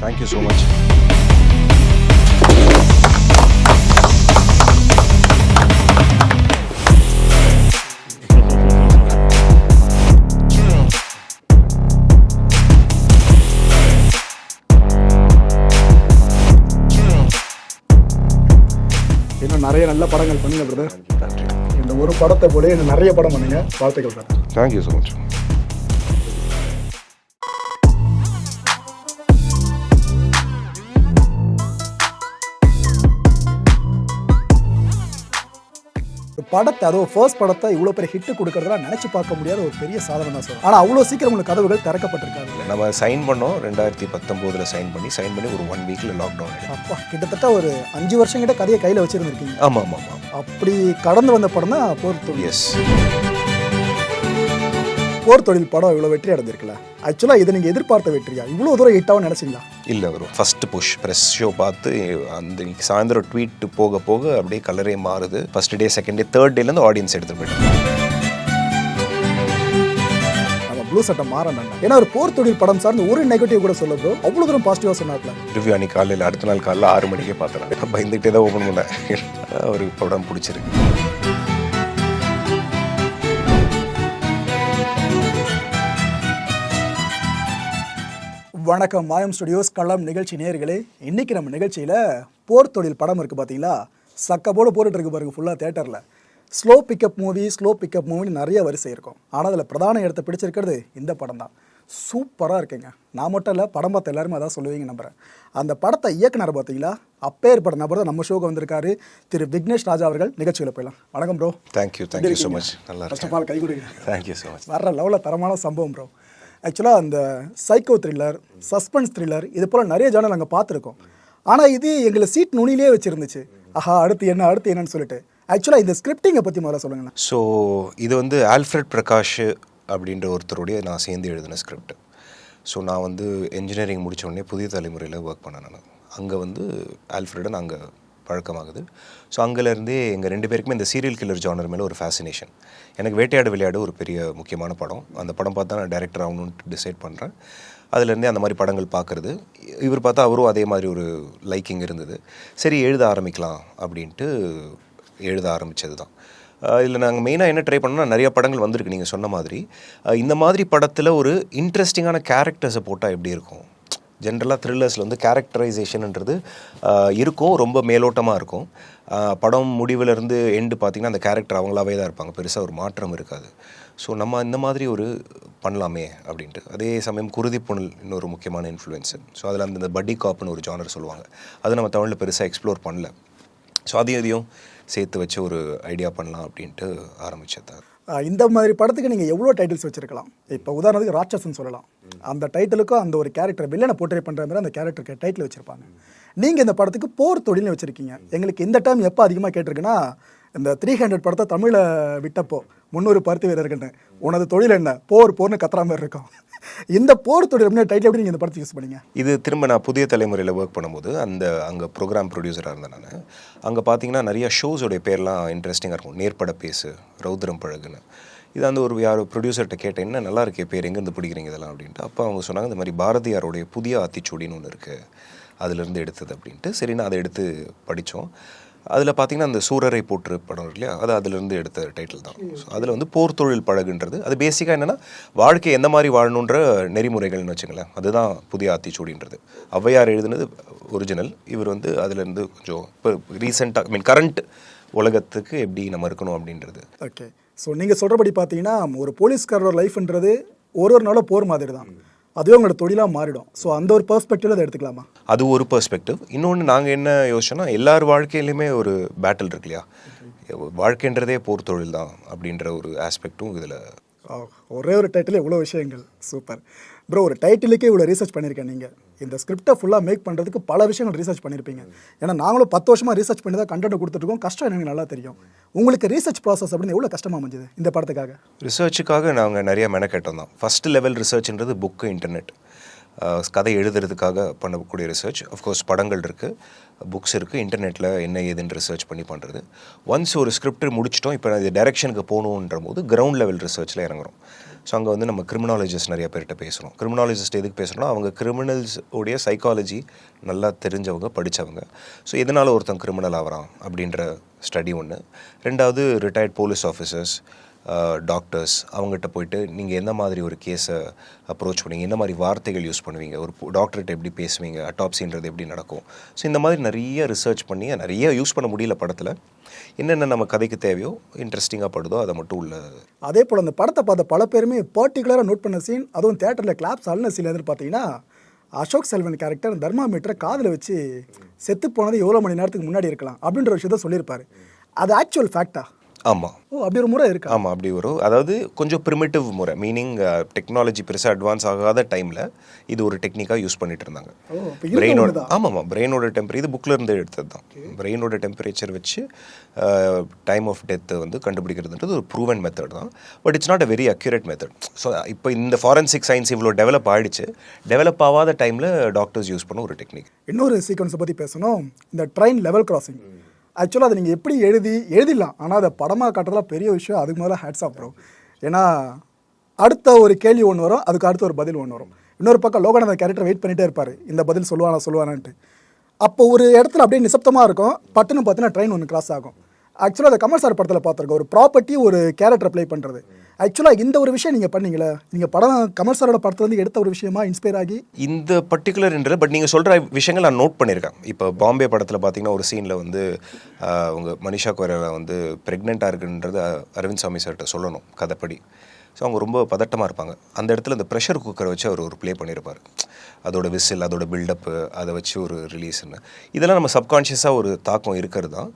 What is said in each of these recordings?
Thank you so much இன்னும் நிறைய நல்ல படங்கள் பண்ணுங்க பிரதர் இந்த ஒரு படத்தை போல இன்னும் நிறைய படம் பண்ணுங்க. வாழ்த்துக்கள் சார் தேங்க்யூ ஸோ மச் படத்தை அதுவும் ஃபர்ஸ்ட் படத்தை இவ்வளோ பெரிய ஹிட் கொடுக்கறதா நினைச்சு பார்க்க முடியாத ஒரு பெரிய சாதனை தான் சார் ஆனால் அவ்வளோ சீக்கிரம் உங்களுக்கு கதவுகள் திறக்கப்பட்டிருக்காது நம்ம சைன் பண்ணோம். ரெண்டாயிரத்தி பத்தொம்போதில் சைன் பண்ணி சைன் பண்ணி ஒரு ஒன் வீக்கில் லாக்டவுன் அப்பா கிட்டத்தட்ட ஒரு அஞ்சு வருஷம் கிட்ட கதையை கையில் வச்சிருந்துருக்கீங்க. ஆமாம் ஆமாம் அப்படி கடந்து வந்த படம் தான் போர் எஸ் போர் தொழில் படம் இவ்வளோ வெற்றி அடைஞ்சிருக்குல்ல? ஆக்சுவலாக இதை நீங்கள் எதிர்பார்த்த வெற்றியா? இவ்வளோ தூரம் ஹிட்டாகவும் நினைச்சீங்களா? இல்லை வரும் ஃபர்ஸ்ட் புஷ் ப்ரெஸ் ஷோ பார்த்து அந்த சாயந்தரம் ட்வீட் போக போக அப்படியே கலரே மாறுது. First day second day third டேலேருந்து audience எடுத்துகிட்டு போயிட்டாங்க. நம்ம ப்ளூ சட்டை மாறணும் ஏன்னா ஒரு போர் தொழில் படம் சார்ந்து ஒரு நெகட்டிவ் கூட சொல்ல ப்ரோ அவ்வளோ தூரம் பாசிட்டிவாக சொன்னாப்ல. ரிவ்யூ அன்னைக்கு காலையில் அடுத்த நாள் காலையில் ஆறு மணிக்கே பார்த்தேன் பயந்துகிட்டே தான் ஓப்பன் பண்ணேன். ஒரு படம் பிடிச்சிருக்கு. வணக்கம். மாயம் ஸ்டுடியோஸ் களம் நிகழ்ச்சி நேயர்களே இன்னைக்கு நம்ம நிகழ்ச்சியில் போர் தொழில் படம் இருக்குது பார்த்தீங்களா சக்கப்போடு போட்டுட்டு இருக்கு பாருங்க ஃபுல்லாக தேட்டரில் slow pickup movie slow pickup மூவின்னு நிறைய வரிசை இருக்கும். ஆனால் அதில் பிரதான இடத்தை பிடிச்சிருக்கிறது இந்த படம் தான். சூப்பராக இருக்குங்க. நான் மட்டும் இல்லை படம் பார்த்த எல்லாருமே அதான் சொல்லுவீங்க நம்புறேன். அந்த படத்தை இயக்குனர் பார்த்தீங்களா அப்பேற்பட்ட நபர் தான் நம்ம ஷோக்கு வந்திருக்காரு. திரு விக்னேஷ் ராஜா அவர்கள் நிகழ்ச்சியில் போயிடலாம். வணக்கம் bro thank you thank you so much நல்லா ஃபர்ஸ்ட் ஆஃப் ஆல் கை கொடுங்க. தேங்க்யூ ஸோ மச் வர்ற லெவலில் தரமான சம்பவம் ப்ரோ ஆக்சுவலாக அந்த சைக்கோ த்ரில்லர் சஸ்பென்ஸ் த்ரில்லர் இது போல் நிறைய ஜானல் நாங்கள் பார்த்துருக்கோம். ஆனால் இது எங்களை சீட் நுனிலே வச்சுருந்துச்சு. ஆஹா அடுத்து என்ன அடுத்து என்னன்னு சொல்லிட்டு. ஆக்சுவலாக இந்த ஸ்கிரிப்டிங்கை பற்றி முதல்ல சொல்லுங்கண்ணா ஸோ இது வந்து ஆல்ஃப்ரெட் பிரகாஷ் அப்படின்ற ஒருத்தருடைய நான் சேர்ந்து எழுதின ஸ்கிரிப்ட் ஸோ நான் வந்து இன்ஜினியரிங் முடித்த உடனே புதிய தலைமுறையில் ஒர்க் பண்ணேன் நான். அங்கே வந்து ஆல்ஃப்ரெடன் அங்கே பழக்கமாகுது ஸோ அங்கேருந்தே எங்கள் ரெண்டு பேருக்குமே இந்த சீரியல் கில்லர் ஜானர் மேலே ஒரு ஃபேசினேஷன் எனக்கு வேட்டையாடு விளையாடு ஒரு பெரிய முக்கியமான படம். அந்த படம் பார்த்தா நான் டேரக்டர் ஆகணும்னு டிசைட் பண்ணுறேன் அதுலேருந்தே அந்த மாதிரி படங்கள் பார்க்குறது இவர் பார்த்தா அவரும் அதே மாதிரி ஒரு லைக்கிங் இருந்தது. சரி எழுத ஆரம்பிக்கலாம் அப்படின்ட்டு எழுத ஆரம்பித்தது தான் இதில் நாங்கள் மெயினாக என்ன ட்ரை பண்ணோம்னா நிறைய படங்கள் வந்திருக்கு நீங்கள் சொன்ன மாதிரி. இந்த மாதிரி படத்தில் ஒரு இன்ட்ரெஸ்டிங்கான கேரக்டர்ஸை போட்டால் எப்படி இருக்கும்? ஜென்ரலாக த்ரில்லர்ஸில் வந்து கேரக்டரைசேஷன்ன்றது இருக்கும் ரொம்ப மேலோட்டமாக இருக்கும். படம் முடிவிலேருந்து எண்டு பார்த்திங்கன்னா அந்த கேரக்டர் அவங்களாவே தான் இருப்பாங்க. பெருசாக ஒரு மாற்றம் இருக்காது. ஸோ நம்ம இந்த மாதிரி ஒரு பண்ணலாமே அப்படின்ட்டு. அதே சமயம் குருதி இன்னொரு முக்கியமான இன்ஃப்ளூயன்ஸு ஸோ அதில் அந்த பட்டி காப்புன்னு ஒரு ஜானர் சொல்லுவாங்க. அது நம்ம தமிழில் பெருசாக எக்ஸ்ப்ளோர் பண்ணல. ஸோ அதையும் இதையும் சேர்த்து வச்சு ஒரு ஐடியா பண்ணலாம் அப்படின்ட்டு ஆரம்பிச்சது தான். இந்த மாதிரி படத்துக்கு நீங்கள் எவ்வளோ டைட்டில்ஸ் வச்சிருக்கலாம்? இப்போ உதாரணத்துக்கு ராட்சசன் சொல்லலாம். அந்த டைட்டிலுக்கும் அந்த ஒரு கேரக்டர் வில்லனை போர்ட்ரே பண்ணுற மாதிரி அந்த கேரக்டருக்கு டைட்டில் வச்சிருப்பாங்க. நீங்கள் இந்த படத்துக்கு போர் தொழில்னு வச்சுருக்கீங்க. எங்களுக்கு இந்த டைம் எப்போ அதிகமாக கேட்டிருக்குன்னா இந்த த்ரீ ஹண்ட்ரட் படத்தை தமிழை விட்டப்போ முன்னூறு பருத்தி வீரர்கள்னு உனது தொழில் என்ன? போர் போர்னு கத்துற மாதிரி இருக்கும். இந்த போர் தொழில் அப்படின்னு டைட்டில் எப்படி நீங்கள் இந்த படத்தை யூஸ் பண்ணீங்க? இது திரும்ப நான் புதிய தலைமுறையில் ஒர்க் பண்ணும்போது அந்த அங்கே ப்ரோக்ராம் ப்ரொடியூசராக இருந்தேன் நான். அங்கே பார்த்தீங்கன்னா நிறைய ஷோஸோடைய பேர்லாம் இன்ட்ரெஸ்டிங்காக இருக்கும். நேர்பட பேசு ரௌத்ரம் பழகுன்னு. இது அந்த ஒரு யார் ப்ரொடியூசர்கிட்ட கேட்டேன் என்ன நல்லா இருக்கே பேர் எங்கேருந்து பிடிக்கிறீங்க இதெல்லாம்? அப்படின்ட்டு. அப்போ அவங்க சொன்னாங்க இந்த மாதிரி பாரதியாருடைய புதிய ஆத்திச்சூடின்னு ஒன்று இருக்குது அதுலேருந்து எடுத்தது அப்படின்ட்டு. சரி நான் அதை எடுத்து படித்தோம். அதில் பார்த்தீங்கன்னா அந்த சூரரை போற்று படம் இல்லையா? அது அதுலேருந்து எடுத்த டைட்டில் தான். ஸோ அதில் வந்து போர் தொழில் பழகுன்றது அது பேசிக்காக என்னென்னா வாழ்க்கை எந்த மாதிரி வாழணுன்ற நெறிமுறைகள்னு வச்சுங்களேன் அதுதான் புதிய ஆத்திச்சூடின்றது. ஔவையார் எழுதுனது ஒரிஜினல் இவர் வந்து அதுலேருந்து கொஞ்சம் இப்போ ரீசெண்டாக ஐ மீன் கரண்ட் உலகத்துக்கு எப்படி நம்ம இருக்கணும் அப்படின்றது. ஓகே ஸோ நீங்கள் சொல்கிறபடி பார்த்தீங்கன்னா ஒரு போலீஸ்காரோட லைஃப்ன்றது ஒரு ஒரு நாளும் போர் மாதிரி தான் அதுவே உங்களோட தொழிலாக மாறிடும். ஸோ அந்த ஒரு பெர்ஸ்பெக்டிவ்ல அதை எடுத்துக்கலாமா? அது ஒரு பெர்ஸ்பெக்டிவ் இன்னொன்று நாங்கள் என்ன யோசிச்சோன்னா எல்லார் வாழ்க்கையிலுமே ஒரு பேட்டில் இருக்கு இல்லையா? வாழ்க்கைன்றதே போர் தொழில் தான் அப்படின்ற ஒரு ஆஸ்பெக்டும் இதில் ஒரே ஒரு டைட்டில் இவ்வளோ விஷயங்கள். சூப்பர் ப்ரோ ஒரு டைட்டிலுக்கே இவ்வளோ ரீசர்ச் பண்ணியிருக்கேன் நீங்கள் இந்த ஸ்கிரிப்டை ஃபுல்லாக மேக் பண்ணுறதுக்கு பல விஷயங்கள் ரீசர்ச் பண்ணியிருப்பீங்க. ஏன்னா நாங்களும் பத்து வருஷமாக ரீசர்ச் பண்ணி தான் கண்டென்ட் கொடுத்துருக்கோம் கஷ்டம் எனக்கு நல்லா தெரியும். உங்களுக்கு ரீசர்ச் ப்ராசஸ் அப்படின்னு எவ்வளோ கஷ்டமாக அமைஞ்சது இந்த படத்துக்காக? ரிசர்ச்சுக்காக நாங்கள் நிறைய மெனக்கெட்டோம் தான். ஃபஸ்ட் லெவல் ரிசர்ச்ன்றது புக்கு இன்டர்நெட் கதை எழுதுறதுக்காக பண்ணக்கூடிய ரிசர்ச் அஃப்கோர்ஸ் படங்கள் இருக்குது புக்ஸ் இருக்குது இன்டர்நெட்டில் என்ன ஏதுன்னு ரிசர்ச் பண்ணி பண்ணுறது ஒன்ஸ் ஒரு ஸ்கிரிப்ட் முடிச்சிட்டோம் இப்போ இது டைரெக்ஷனுக்கு போகணுன்ற போது கிரவுண்ட் லெவல் ரிசர்ச்சில் இறங்குறோம். ஸோ அங்கே வந்து நம்ம கிரிமினாலஜிஸ்ட் நிறைய பேர்கிட்ட பேசுகிறோம் கிரிமினாலஜிஸ்ட் எதுக்கு பேசுகிறோம்னா அவங்க கிரிமினல்ஸ் உடைய சைக்காலஜி நல்லா தெரிஞ்சவங்க படித்தவங்க ஸோ எதனால் ஒருத்தன் கிரிமினல் ஆகிறான் அப்படின்ற ஸ்டடி ஒன்று ரெண்டாவது ரிட்டையர்ட் போலீஸ் ஆஃபீஸர்ஸ் டாக்டர்ஸ் அவங்ககிட்ட போயிட்டு நீங்கள் எந்த மாதிரி ஒரு கேஸை அப்ரோச் பண்ணுவீங்க என்ன மாதிரி வார்த்தைகள் யூஸ் பண்ணுவீங்க? ஒரு டாக்டர்கிட்ட எப்படி பேசுவீங்க? அட்டாப்சின்றது எப்படி நடக்கும்? ஸோ இந்த மாதிரி நிறைய ரிசர்ச் பண்ணி நிறைய யூஸ் பண்ண முடியல படத்தில். என்னென்ன நம்ம கதைக்கு தேவையோ இன்ட்ரெஸ்டிங்காக படுதோ அதை மட்டும் உள்ள அதே போல் அந்த படத்தை பார்த்த பல பேருமே பர்டிகுலராக நோட் பண்ண சீன் அதுவும் தேட்டரில் கிளாப்ஸ் அழுன சீன் எதுன்னு பார்த்தீங்கன்னா அசோக் செல்வன் கேரக்டர் தர்மாமீட்டரை காதில் வச்சு செத்து போனது எவ்வளோ மணி நேரத்துக்கு முன்னாடி இருக்கலாம்? அப்படின்ற விஷயத்த சொல்லியிருப்பார். அது ஆக்சுவல் ஃபேக்டா ஆமாம் ஓ அப்படி ஒரு முறை இருக்கா? ஆமாம் அப்படி வரும் அதாவது கொஞ்சம் ப்ரிமிட்டிவ் முறை மீனிங் டெக்னாலஜி பெருசாக அட்வான்ஸ் ஆகாத டைமில் இது ஒரு டெக்னிக்காக யூஸ் பண்ணிட்டு இருந்தாங்க. பிரெயினோட. ஆமாம் ஆமாம் பிரெயினோட டெம்பரே இது புக்கில் இருந்து எடுத்தது தான். பிரெயினோட டெம்பரேச்சர் வச்சு டைம் ஆஃப் டெத்தை வந்து கண்டுபிடிக்கிறதுன்றது ஒரு ப்ரூவன் மெத்தட் தான். But it's not a very accurate method so இப்போ இந்த ஃபாரன்சிக் சயின்ஸ் இவ்வளோ டெவலப் ஆயிடுச்சு. டெவலப் ஆகாத டைமில் டாக்டர்ஸ் யூஸ் பண்ண ஒரு டெக்னிக் இன்னொரு சீக்வன்ஸை பற்றி பேசணும். இந்த ட்ரெயின் லெவல் கிராசிங் ஆக்சுவலாக அதை நீங்கள் எப்படி எழுதி எழுதிடலாம். ஆனால் அதை படமாக காட்டுறதுலாம் பெரிய விஷயம் அதுக்கு மேலே ஹேட்ஸ் ஆஃப் ப்ரோ ஏன்னா அடுத்த ஒரு கேள்வி ஒன்று வரும் அதுக்கு அடுத்த ஒரு பதில் ஒன்று வரும். இன்னொரு பக்கம் லோகநாதன் கேரக்டர் வெயிட் பண்ணிகிட்டே இருப்பார். இந்த பதில் சொல்லுவானா சொல்லுவானான்ட்டு. அப்போ ஒரு இடத்துல அப்படியே நிசப்தமாக இருக்கும். பட்டுன்னு பார்த்தீங்கன்னா ட்ரெயின் ஒன்று கிராஸ் ஆகும். ஆக்சுவலாக அதை கமல் சார் படத்தில் பார்த்துருக்கோம். ஒரு ப்ராப்பர்ட்டி ஒரு கேரக்டர் ப்ளே பண்ணுறது ஆக்சுவலாக இந்த ஒரு விஷயம் நீங்கள் பண்ணீங்களே? நீங்கள் படம் கமல் சாரோட படத்துலேருந்து எடுத்த ஒரு விஷயமா இன்ஸ்பயர் ஆகி? இந்த பர்டிகுலர் என்று பட் நீங்கள் சொல்கிற விஷயங்கள் நான் நோட் பண்ணியிருக்கேன். இப்போ பாம்பே படத்தில் பார்த்தீங்கன்னா ஒரு சீனில் வந்து உங்கள் மனிஷா கொய்ராலா வந்து ப்ரெக்னெண்ட்டாக இருக்குன்றது அரவிந்த் சாமி சார்கிட்ட சொல்லணும் கதைப்படி. ஸோ அவங்க ரொம்ப பதட்டமாக இருப்பாங்க. அந்த இடத்துல இந்த ப்ரெஷர் குக்கரை வச்சு அவர் ஒரு ப்ளே பண்ணியிருப்பார். அதோட விசில் அதோட பில்டப்பு அதை வச்சு ஒரு ரிலீஸ்னு இதெல்லாம் நம்ம சப்கான்ஷியஸாக ஒரு தாக்கம் இருக்கிறது தான்.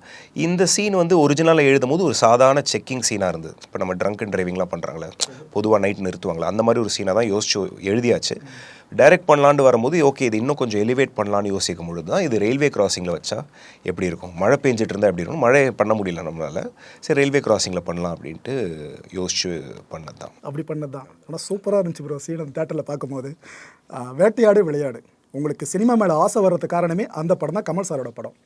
இந்த சீன் வந்து ஒரிஜினலாக எழுதும் போது ஒரு சாதாரண செக்கிங் சீனாக இருந்தது. இப்போ நம்ம ட்ரங்க் அண்ட் டிரைவிங்லாம் பண்ணுறாங்களே பொதுவாக நைட் நிறுத்துவாங்களே அந்த மாதிரி ஒரு சீனாக தான் யோசிச்சு எழுதியாச்சு. டைரக்ட் பண்ணலான்னு வரும்போது ஓகே இது இன்னும் கொஞ்சம் எலிவேட் பண்ணலான்னு யோசிக்கும் பொழுது தான் இது ரயில்வே கிராசிங்கில் வச்சா எப்படி இருக்கும்? மழை பெஞ்சிட்டு இருந்தால் எப்படி இருக்கும்? மழை பண்ண முடியல நம்மளால். சரி ரயில்வே கிராசிங்கில் பண்ணலாம் அப்படின்ட்டு யோசிச்சு பண்ணது தான். அப்படி பண்ணது தான். ஆனால் சூப்பராக இருந்துச்சு ப்ரோ சீன் அந்த தேட்டரில் பார்க்கும்போது. வேட்டையாடு விளையாடு. உங்களுக்கு சினிமா மேலே ஆசை வர்றதுக்கு காரணமே அந்த படம் தான் கமல் சாரோட படம்.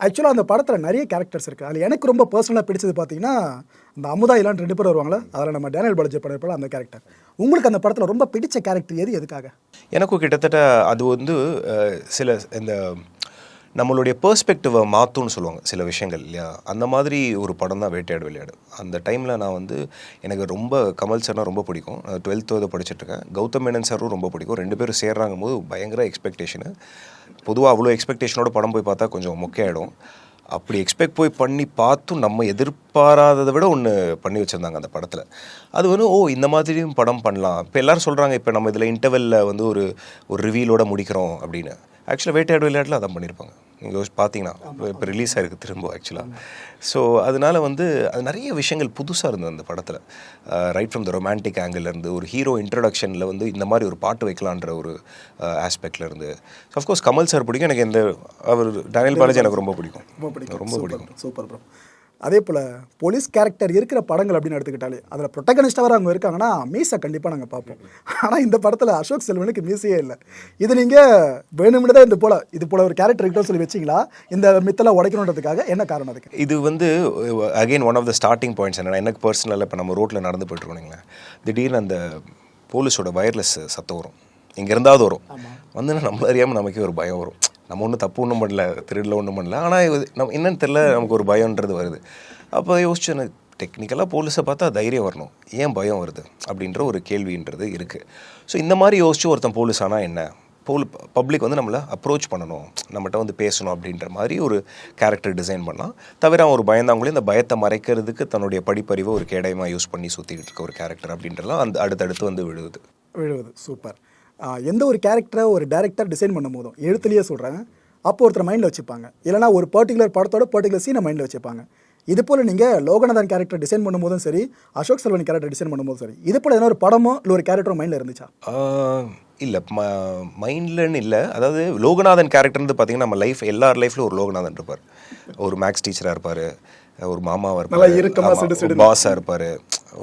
ஆக்சுவலாக அந்த படத்தில் நிறைய கேரக்டர்ஸ் இருக்குது அதில் எனக்கு ரொம்ப பர்சனலாக பிடிச்சது பார்த்தீங்கன்னா அந்த அமுதா இலான் ரெண்டு பேர் வருவாங்களே அதில் நம்ம டேனியல் பாலஜி படம் அந்த கேரக்டர் உங்களுக்கு அந்த படத்தில் ரொம்ப பிடிச்ச கேரக்டர் எது எதுக்காக? எனக்கும் கிட்டத்தட்ட அது வந்து சில இந்த நம்மளுடைய பெர்ஸ்பெக்டிவை மாற்றும்னு சொல்லுவாங்க சில விஷயங்கள் இல்லையா? அந்த மாதிரி ஒரு படம் தான் வேட்டையாடு விளையாடு. அந்த டைமில் நான் வந்து எனக்கு ரொம்ப கமல் சார்னால் ரொம்ப பிடிக்கும். டுவெல்த்து படிச்சுட்ருக்கேன் கௌதம் மேனன் சாரும் ரொம்ப பிடிக்கும். ரெண்டு பேரும் சேர்றாங்க போது பயங்கர எக்ஸ்பெக்டேஷனு பொதுவாக அவ்வளோ எக்ஸ்பெக்டேஷனோட படம் போய் பார்த்தா கொஞ்சம் மொக்கையாயிடும். அப்படி எக்ஸ்பெக்ட் போய் பண்ணி பார்த்தும் நம்ம எதிர்பாராததை விட ஒன்று பண்ணி வச்சுருந்தாங்க அந்த படத்தில். அது வந்து ஓ இந்த மாதிரியும் படம் பண்ணலாம். இப்போ எல்லாரும் சொல்கிறாங்க இப்போ நம்ம இதில் இன்டர்வெல்லில் வந்து ஒரு ஒரு ரிவீலோட முடிக்கிறோம் அப்படின்னு. ஆக்சுவலாக வேட்டையாடு விளையாட்டில் அதான் பண்ணியிருப்பாங்க யோசிச்சு பார்த்தீங்கன்னா இப்போ ரிலீஸ் ஆயிருக்கு திரும்ப ஆக்சுவலாக ஸோ அதனால வந்து அது நிறைய விஷயங்கள் புதுசாக இருந்தது அந்த படத்தில். ரைட் ஃப்ரம் த ரொமான்டிக் இருந்து ஒரு ஹீரோ இன்ட்ரடக்ஷனில் வந்து இந்த மாதிரி ஒரு பாட்டு வைக்கலான்ற ஒரு ஆஸ்பெக்ட்ல இருந்து. அஃப்கோர்ஸ் கமல் சார் பிடிக்கும். எனக்கு இந்த அவர் டேனியல் பாலாஜி எனக்கு ரொம்ப பிடிக்கும். ரொம்ப பிடிக்கும். ரொம்ப பிடிக்கும். சூப்பர் ப்ரோ அதே போல் போலீஸ் கேரக்டர் இருக்கிற படங்கள் அப்படின்னு எடுத்துக்கிட்டாலே அதில் ப்ரொட்டகனிஸ்டாக அவங்க இருக்காங்கன்னா மீசை கண்டிப்பாக நாங்கள் பார்ப்போம். ஆனால் இந்த படத்தில் அசோக் செல்வனுக்கு மீசையே இல்லை. இது நீங்கள் வேணும்னு தான் இது போல் இது போல் ஒரு கேரக்டர் இருக்கட்டும் சொல்லி வச்சிங்களா? இந்த மித்தெல்லாம் உடைக்கணுன்றதுக்காக என்ன காரணம் அதுக்கு? இது வந்து again one of the starting points என்னன்னா எனக்கு பர்சனலாக இப்போ நம்ம ரோட்டில் நடந்து போயிட்டுருக்கோம் திடீர்னு அந்த போலீஸோட வயர்லெஸ் சத்தம் வரும். இங்கே இருந்தாவது வரும். வந்து நம்மள அறியாமல் நமக்கே ஒரு பயம் வரும். நம்ம ஒன்றும் தப்பு ஒன்றும் பண்ணல திருடில் ஒன்றும் பண்ணல. ஆனால் இது நம்ம என்னன்னு தெரில நமக்கு ஒரு பயம்ன்றது வருது. அப்போ யோசிச்சேன் டெக்னிக்கலாக போலீஸை பார்த்தா தைரியம் வரணும். ஏன் பயம் வருது? அப்படின்ற ஒரு கேள்வின்றது இருக்குது ஸோ இந்த மாதிரி யோசிச்சு ஒருத்தன் போலீஸ் ஆனால் என்ன? போல் பப்ளிக் வந்து நம்மளை அப்ரோச் பண்ணணும். நம்மகிட்ட வந்து பேசணும் அப்படின்ற மாதிரி ஒரு கேரக்டர் டிசைன் பண்ணலாம். தவிர அவன் ஒரு பயந்தாங்களே இந்த பயத்தை மறைக்கிறதுக்கு தன்னுடைய படிப்பறிவை ஒரு கேடயமாக யூஸ் பண்ணி சுற்றிக்கிட்டு இருக்க ஒரு கேரக்டர் அப்படின்றலாம் அந்த அடுத்தடுத்து வந்து விழுவுது. விழுவது. சூப்பர். எந்த ஒரு கேரக்டரை ஒரு டேரக்டர் டிசைன் பண்ணும் போதும் எழுத்துலேயே சொல்கிறேன் அப்போ ஒருத்தர் மைண்டில் வச்சுப்பாங்க. இல்லைனா ஒரு பர்டிகுலர் படத்தோட பர்டிகுலர் சீனை மைண்டில் வச்சுப்பாங்க. இது போல் நீங்கள் லோகநாதன் கேரக்டர் டிசைன் பண்ணும்போதும் சரி அசோக் செல்வன் கேரக்டர் டிசைன் பண்ணும்போதும் சரி இது போல் எதனா ஒரு படமோ இல்லை ஒரு கேரக்டரோ மைண்டில் இருந்துச்சா? இல்லை. ம மைண்ட்லன்னு இல்லை. அதாவது லோகநாதன் கேரக்டர்னு பார்த்தீங்கன்னா நம்ம லைஃப் எல்லார் லைஃப்லையும் ஒரு லோகநாதன் இருப்பார். ஒரு மேக்ஸ் டீச்சராக இருப்பார். ஒரு மாமாவாக இருப்பார். பாஸாக இருப்பார்.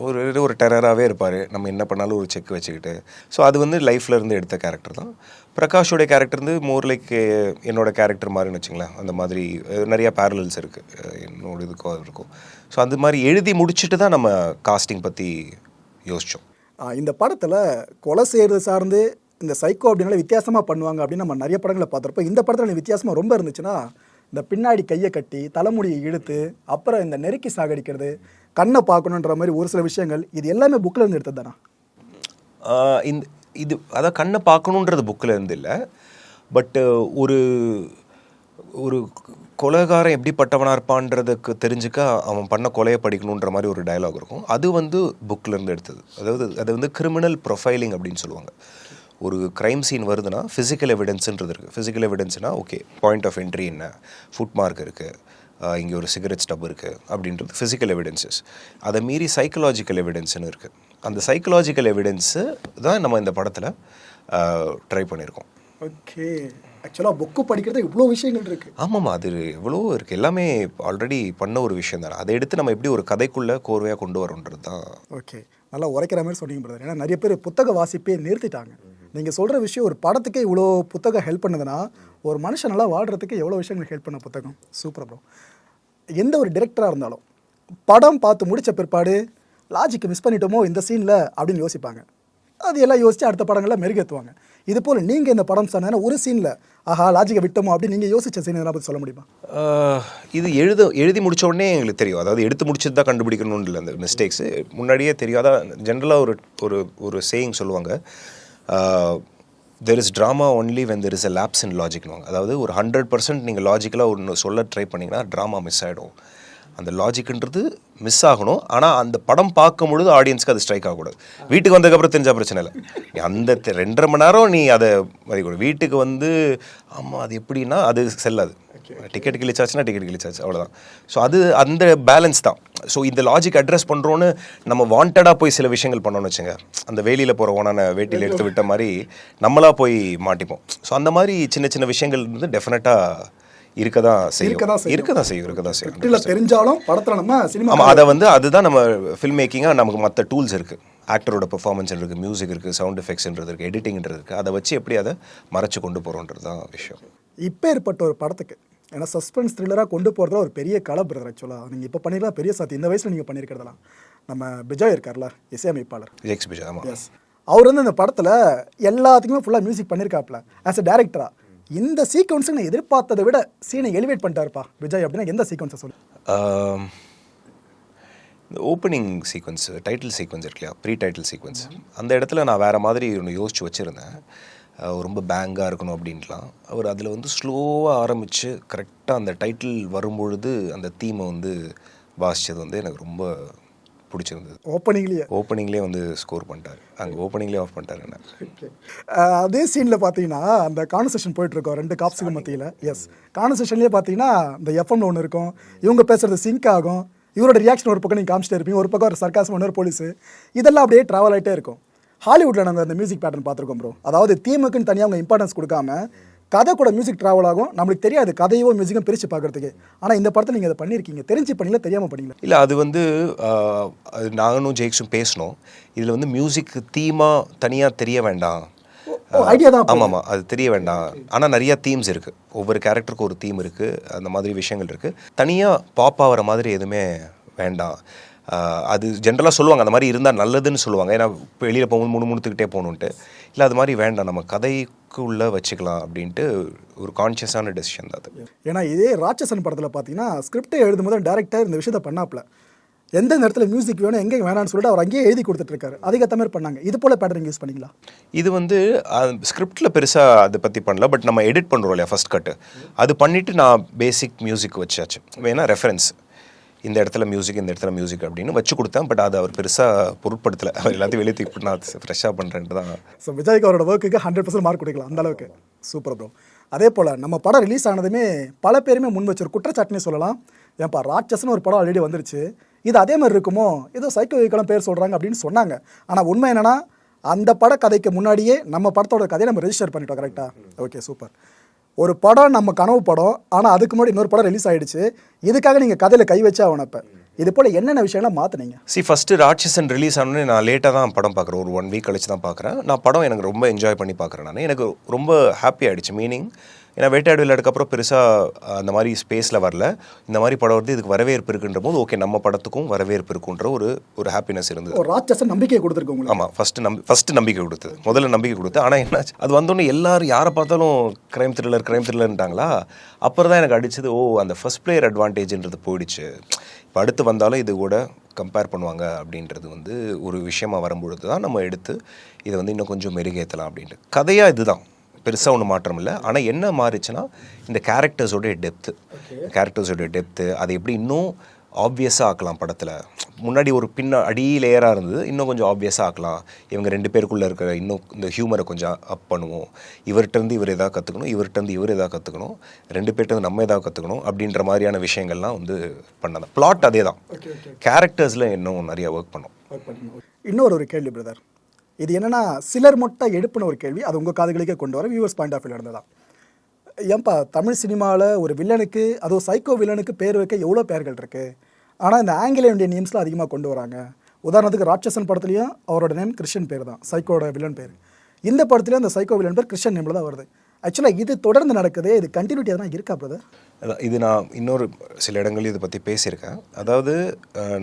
ஒரு ஒரு டெரராகவே இருப்பார். நம்ம என்ன பண்ணாலும் ஒரு செக் வச்சுக்கிட்டு. ஸோ அது வந்து லைஃப்பில் இருந்து எடுத்த கேரக்டர் தான். பிரகாஷோட கேரக்டர் வந்து மோர் லைக் என்னோடய கேரக்டர் மாதிரின்னு வச்சுங்களேன். அந்த மாதிரி நிறையா பேரலல்ஸ் இருக்குது என்னோட இதுக்கும் அது இருக்கும். ஸோ அந்த மாதிரி எழுதி முடிச்சுட்டு தான் நம்ம காஸ்டிங் பற்றி யோசித்தோம் இந்த படத்தில் கொலை செய்கிறது சார்ந்து இந்த சைக்கோ அப்படின்னால வித்தியாசமாக பண்ணுவாங்க அப்படின்னு நம்ம நிறைய படங்களை பார்த்துருப்போம். இந்த படத்தில் வித்தியாசமாக ரொம்ப இருந்துச்சுன்னா இந்த பின்னாடி கையை கட்டி தலைமுடியை இழுத்து அப்புறம் இந்த நெருக்கி சாகடிக்கிறது கண்ணை பார்க்கணுன்ற மாதிரி ஒரு சில விஷயங்கள் இது எல்லாமே புக்கில் இருந்து எடுத்தது தானா? இந்த இது அதான் கண்ணை பார்க்கணுன்றது புக்கில் இருந்து இல்லை. பட்டு ஒரு ஒரு கொலைகாரன் எப்படிப்பட்டவனாக இருப்பான்றதுக்கு தெரிஞ்சுக்க அவன் பண்ண கொலையை படிக்கணுன்ற மாதிரி ஒரு டயலாக் இருக்கும். அது வந்து புக்கிலேருந்து எடுத்தது. அதாவது அது வந்து கிரிமினல் ப்ரொஃபைலிங் அப்படின்னு சொல்லுவாங்க. ஒரு க்ரைம் சீன் வருதுன்னா ஃபிசிக்கல் எவிடன்ஸுன்றது இருக்குது ஃபிசிக்கல் எவிடன்ஸ்னால் ஓகே பாயிண்ட் ஆஃப் என்ட்ரி என்ன? ஃபுட் மார்க் இருக்குது இங்கே ஒரு சிகரெட் ஸ்டப் இருக்குது அப்படின்றது ஃபிசிக்கல் எவிடென்சஸ் அதை மீறி சைக்கலாஜிக்கல் எவிடென்ஸ்னு இருக்குது அந்த சைக்கலாஜிக்கல் எவிடென்ஸு தான் நம்ம இந்த படத்தில் ட்ரை பண்ணியிருக்கோம். ஓகே ஆக்சுவலாக புக்கு படிக்கிறது இவ்வளோ விஷயங்கள் இருக்குது ஆமாம்மா அது எவ்வளோ இருக்குது எல்லாமே ஆல்ரெடி பண்ண ஒரு விஷயம் தானே. அதை எடுத்து நம்ம எப்படி ஒரு கதைக்குள்ளே கோர்வையாக கொண்டு வரோன்றது தான் ஓகே நல்லா உரைக்கிற மாதிரி சொன்னீங்க பிரதர் ஏன்னா நிறைய பேர் புத்தக வாசிப்பே நிறுத்திட்டாங்க. நீங்கள் சொல்கிற விஷயம் ஒரு படத்துக்கே இவ்வளோ புத்தகம் ஹெல்ப் பண்ணுதுன்னா ஒரு மனுஷன் நல்லா வாழ்கிறதுக்கு எவ்வளோ விஷயங்கள் ஹெல்ப் பண்ண புத்தகம்? சூப்பர் ப்ரோ எந்த ஒரு டிரெக்டராக இருந்தாலும் படம் பார்த்து முடிச்ச பிற்பாடு லாஜிக்கு மிஸ் பண்ணிட்டோமோ இந்த சீனில் அப்படின்னு யோசிப்பாங்க. அது எல்லாம் யோசிச்சு அடுத்த படங்களில் மெருகேற்றுவாங்க இது போல் நீங்கள் இந்த படம் சொன்னா ஒரு சீனில் ஆஹா லாஜிக்கை விட்டோமோ அப்படின்னு நீங்கள் யோசிச்ச சீன் எதனா பற்றி சொல்ல முடியுமா? இது எழுத எழுதி முடிச்ச உடனே எங்களுக்கு தெரியும். அதாவது எடுத்து முடிச்சது தான் கண்டுபிடிக்கணும்னு இல்லை அந்த மிஸ்டேக்ஸு முன்னாடியே தெரியும் அதான் ஜென்ரலாக ஒரு ஒரு ஒரு சேயிங் சொல்லுவாங்க. There is trauma only when there is a lapse in லாஜிக்னுவாங்க அதாவது ஒரு ஹண்ட்ரட் பர்சன்ட் நீங்கள் லாஜிக்கலாக ஒன்று சொல்ல ட்ரை பண்ணிங்கன்னா ட்ராமா மிஸ் ஆகிடும் அந்த லாஜிக்ன்றது மிஸ் ஆகணும். ஆனால் அந்த படம் பார்க்கும் பொழுது ஆடியன்ஸ்க்கு அது ஸ்ட்ரைக் ஆகக்கூடாது. வீட்டுக்கு வந்ததுக்கப்புறம் தெரிஞ்சா பிரச்சனை இல்லை. நீ அந்த ரெண்டரை மணி நேரம் நீ அதை மதிக்கணும் வீட்டுக்கு வந்து ஆமாம் அது எப்படின்னா அது செல்லாது. டிக்கெட் கிழிச்சாச்சுன்னா டிக்கெட் கிழிச்சாச்சு. அவ்வளோதான் ஸோ அது அந்த பேலன்ஸ் தான். ஸோ இந்த லாஜிக் அட்ரஸ் பண்ணுறோன்னு நம்ம வாண்டடாக போய் சில விஷயங்கள் பண்ணோம்னு வச்சுங்க. அந்த வேலியில் போகிற ஓனான வேட்டியில் எடுத்து விட்ட மாதிரி நம்மளா போய் மாட்டிப்போம். ஸோ அந்த மாதிரி சின்ன சின்ன விஷயங்கள் வந்து டெஃபினட்டாக இருக்க தான் செய்யும். இருக்க தான் செய்யும். இருக்க தான் செய்யும். ஸ்கிரிப்டில் தெரிஞ்சாலும் படத்தில் நம்ம சினிமா ஆமாம் அதை வந்து அதுதான் நம்ம ஃபில்ம் மேக்கிங்காக நமக்கு மற்ற டூல்ஸ் இருக்குது ஆக்டரோட பெர்ஃபார்மன்ஸ் இருக்குது மியூசிக் இருக்குது சவுண்ட் எஃபெக்ட்ஸ்ன்றது இருக்குது எடிட்டிங்ன்றது இருக்குது அதை வச்சு எப்படி அதை மறைச்சு கொண்டு போகிறோன்றது தான் விஷயம். இப்போ ஏற்பட்ட ஒரு படத்துக்கு ஏன்னா சஸ்பென்ஸ் த்ரில்லராக கொண்டு போகிறதுல ஒரு பெரிய கலை பிரதர் ஆக்சுவலாக நீங்கள் இப்போ பண்ணிருக்கலாம் பெரிய சாத்தி இந்த வயசில் நீங்கள் பண்ணியிருக்கிறதெல்லாம் நம்ம விஜய் இருக்கார்ல இசையமைப்பாளர். ஜெக்ஸ் பிஜா ஆமாம் எஸ் அவர் வந்து இந்த படத்தில் எல்லாத்துக்குமே ஃபுல்லாக மியூசிக் பண்ணியிருக்காப்ல ஆஸ் அ டேரக்டரா இந்த சீக்வன்ஸுக்கு நான் எதிர்பார்த்ததை விட சீனை எலிவேட் பண்ணிட்டாருப்பா. விஜய் அப்படின்னா எந்த சீக்வன்ஸை சொல்லு? இந்த ஓப்பனிங் சீக்வன்ஸ் டைட்டில் சீக்வன்ஸ் இருக்கு இல்லையா? ப்ரீ டைட்டில் சீக்வன்ஸ் அந்த இடத்துல நான் வேறு மாதிரி ஒன்று யோசிச்சு வச்சுருந்தேன். ரொம்ப பேங்காக இருக்கணும் அப்படின்ட்டுலாம். அவர் அதில் வந்து ஸ்லோவாக ஆரம்பித்து கரெக்டாக அந்த டைட்டில் வரும்பொழுது அந்த தீமை வந்து வாசித்தது வந்து எனக்கு ரொம்ப பிடிச்சிருந்தது. ஓப்பனிங்லேயே ஓப்பனிங்லேயே வந்து ஸ்கோர் பண்ணிட்டார். அங்கே ஓப்பனிங்லேயே ஆஃப் பண்ணிட்டாரு என்ன. அதே சீனில் பார்த்தீங்கன்னா அந்த கான்வர்சேஷன் போயிட்டு இருக்கோம் ரெண்டு காப்ஸுக்கு மத்தியில். எஸ் கான்வர்சேஷன்லேயே பார்த்தீங்கன்னா இந்த எஃப்எம்ல ஒன்று இருக்கும். இவங்க பேசுறது சிங்க் ஆகும். இவரோட ரியாக்ஷன் ஒரு பக்கம் நீங்கள் காமிச்சிட்டே இருப்பீங்க. ஒரு பக்கம் ஒரு சர்க்காசம் இன்னொரு போலீஸ் இதெல்லாம் அப்படியே ட்ராவல் ஆகிட்டே இருக்கும். ஹாலிவுட்டில் நாங்கள் அந்த மியூசிக் பேட்டர்ன் பார்த்துருக்கோம் ப்ரோ அதாவது தீமுக்குன்னு தனியாக அவங்க இம்பார்ட்டன்ஸ் கொடுக்காம கதை கூட மியூசிக் ட்ராவல் ஆகும். நம்மளுக்கு தெரியாது கதையோ மியூசிக்கும் பிரித்து பார்க்கறதுக்கு. ஆனால் இந்த படத்தில் நீங்கள் அதை பண்ணியிருக்கீங்க. தெரிஞ்சு பண்ணீங்களா தெரியாமல் பண்ணீங்களா? இல்லை அது வந்து நானும் ஜெயிக்ஸும் பேசினோம். இதில் வந்து மியூசிக் தீமாக தனியாக தெரிய வேண்டாம். ஐடியா தான் ஆமாம் ஆமாம் அது தெரிய வேண்டாம். ஆனால் நிறையா தீம்ஸ் இருக்குது ஒவ்வொரு கேரக்டருக்கும் ஒரு தீம் இருக்குது அந்த மாதிரி விஷயங்கள் இருக்குது தனியாக பாப் ஆகிற மாதிரி எதுவுமே வேண்டாம். அது ஜென்ரலாக சொல்லுவாங்க அந்த மாதிரி இருந்தால் நல்லதுன்னு சொல்லுவாங்க. ஏன்னா வெளியில் போகும்போது முணு முணுத்துக்கிட்டே போகணுன்ட்டு. இல்லை அது மாதிரி வேண்டாம். நம்ம கதைக்குள்ளே வச்சுக்கலாம் அப்படின்ட்டு ஒரு கான்ஷியஸான டெசிஷன் தான் அது. ஏன்னா இதே ராட்சசன் படத்தில் பார்த்தீங்கன்னா ஸ்கிரிப்டை எழுதும்போது டேரக்டர் இந்த விஷயத்தை பண்ணாப்ல. எந்த நேரத்தில் மியூசிக் வேணும் எங்கே வேணாம்னு சொல்லிட்டு அவர் அங்கேயே எழுதி கொடுத்துட்டு இருக்காரு. அதுக்கேற்ற மாதிரி பண்ணாங்க. இது போல பேட்டர்ன் யூஸ் பண்ணீங்களா? இது வந்து ஸ்கிரிப்டில் பெருசாக அதை பற்றி பண்ணல பட் நம்ம எடிட் பண்ணுறோம் இல்லையா ஃபஸ்ட் கட்டு அது பண்ணிவிட்டு நான் பேசிக் மியூசிக் வச்சாச்சு. வேணா ரெஃபரன்ஸ் இந்த இடத்துல மியூசிக் இந்த இடத்துல மியூசிக் அப்படின்னு வச்சு கொடுத்தேன். பட் அதை அவர் பெருசாக பொருட்படுத்தலை. அவர் எல்லாத்தையும் வெளியே தூக்கி நான் ஃப்ரெஷ்ஷாக பண்ணுறேன்ட்டு தான். ஸோ விஜய்க்கு அவரோட ஒர்க்குக்கு ஹண்ட்ரட் பர்சன்ட் மார்க் கொடுக்கலாம். அந்த அளவுக்கு. சூப்பர் ப்ரோ அதே போல் நம்ம படம் ரிலீஸ் ஆனதுமே பல பேருமே முன் வச்சு ஒரு குற்றச்சாட்டுனே சொல்லலாம். ஏன்ப்பா ராட்சஸ்னு ஒரு படம் ஆல்ரெடி வந்துருச்சு. இது அதே மாதிரி இருக்குமோ? ஏதோ சைக்கோ வைக்கலாம் பேர் சொல்கிறாங்க அப்படின்னு சொன்னாங்க. ஆனால் உண்மை என்னன்னா அந்த பட கதைக்கு முன்னாடியே நம்ம படத்தோட கதையை நம்ம ரெஜிஸ்டர் பண்ணிட்டோம் கரெக்டாக ஓகே சூப்பர் ஒரு படம் நம்ம கனவு படம் ஆனால் அதுக்கு முன்னாடி இன்னொரு படம் ரிலீஸ் ஆகிடுச்சு இதுக்காக நீங்கள் கதையில் கை வச்சா ஆகணும் இப்போ இது போல் என்னென்ன விஷயம்லாம் மாற்றினீங்க சி ஃபஸ்ட்டு ராட்சசன் ரிலீஸ் ஆனோடனே நான் லேட்டாக தான் படம் பார்க்குறேன். ஒரு ஒன் வீக் கழிச்சு தான் பார்க்குறேன். நான் படம் எனக்கு ரொம்ப என்ஜாய் பண்ணி பார்க்குறேன் நான். எனக்கு ரொம்ப ஹாப்பி ஆகிடுச்சு மீனிங் ஏன்னா வேட்டையாடு விளையாடுக்கப்புறம் பெருசாக அந்த மாதிரி ஸ்பேஸில் வரல. இந்த மாதிரி படம் வருது இதுக்கு வரவேற்பு இருக்குன்ற போது ஓகே நம்ம படத்துக்கும் வரவேற்பு இருக்குன்ற ஒரு ஒரு ஹாப்பினஸ் இருந்தது. ஒரு ராட்சசன் நம்பிக்கையை கொடுத்துருக்கு ஆமாம் ஃபஸ்ட்டு நம்பி ஃபஸ்ட்டு நம்பிக்கை கொடுத்தது. முதல்ல நம்பிக்கை கொடுத்து ஆனால் என்னாச்சு அது வந்தோடனே எல்லாரும் யாரை பார்த்தாலும் க்ரைம் த்ரில்லர் க்ரைம் த்ரில்லர்ன்ட்டாங்களா அப்புறம் தான் எனக்கு அடிச்சது ஓ அந்த ஃபஸ்ட் பிளேயர் அட்வான்டேஜ்ன்றது போயிடுச்சு. இப்போ அடுத்து வந்தாலும் இது கூட கம்பேர் பண்ணுவாங்க அப்படின்றது வந்து ஒரு விஷயமா வரும்பொழுது தான் நம்ம எடுத்து இதை வந்து இன்னும் கொஞ்சம் மெருகேற்றலாம் அப்படின்ட்டு. கதையாக இதுதான். பெருசாக ஒன்றும் மாற்றம் இல்லை. ஆனால் என்ன மாறிச்சுன்னா இந்த கேரக்டர்ஸோடைய டெப்த்து கேரக்டர்ஸோடைய டெப்த்து அதை எப்படி இன்னும் ஆப்வியஸாக ஆக்கலாம் படத்தில். முன்னாடி ஒரு பின்ன அடி லேயராக இருந்தது இன்னும் கொஞ்சம் ஆப்வியஸாக ஆக்கலாம். இவங்க ரெண்டு பேருக்குள்ளே இருக்கிற இன்னும் இந்த ஹியூமரை கொஞ்சம் அப் பண்ணுவோம். இவர்கிட்டருந்து இவர் எதாவது கற்றுக்கணும் இவர்கிட்டருந்து இவர் எதாவது கற்றுக்கணும் ரெண்டு பேர்ட்டு நம்ம எதாவது கற்றுக்கணும் அப்படின்ற மாதிரியான விஷயங்கள்லாம் வந்து பண்ணதான். பிளாட் அதே தான் கேரக்டர்ஸில் இன்னும் நிறைய ஒர்க் பண்ணோம். இன்னொரு ஒரு கேள்வி பிரதர் இது என்னென்னா சிலர் மட்டும் எடுப்புன ஒரு கேள்வி அது உங்கள் காதுகளுக்கே கொண்டு வர வியூவர்ஸ் பாயிண்ட் ஆஃப் வியூ இருந்ததான் ஏன்பா தமிழ் சினிமாவில் ஒரு வில்லனுக்கு அதுவும் சைக்கோ வில்லனுக்கு பேர் வைக்க எவ்வளோ பேர்கள் இருக்குது ஆனால் இந்த ஆங்கில இந்தியன் நேம்ஸ்லாம் அதிகமாக கொண்டு வராங்க. உதாரணத்துக்கு ராட்சசன் படத்துலையும் அவரோட நேம் கிருஷ்ணன் பேர் தான் சைக்கோட வில்லன் பேர். இந்த படத்துலேயும் அந்த சைக்கோ வில்லன் பேர் கிருஷ்ணன் நேமில் தான் வருது. ஆக்சுவலாக இது தொடர்ந்து நடக்குது இது கண்டினியூட்டி எதனா இருக்கா பிரதர் அதான் இது நான் இன்னொரு சில இடங்களில் இதை பற்றி பேசியிருக்கேன். அதாவது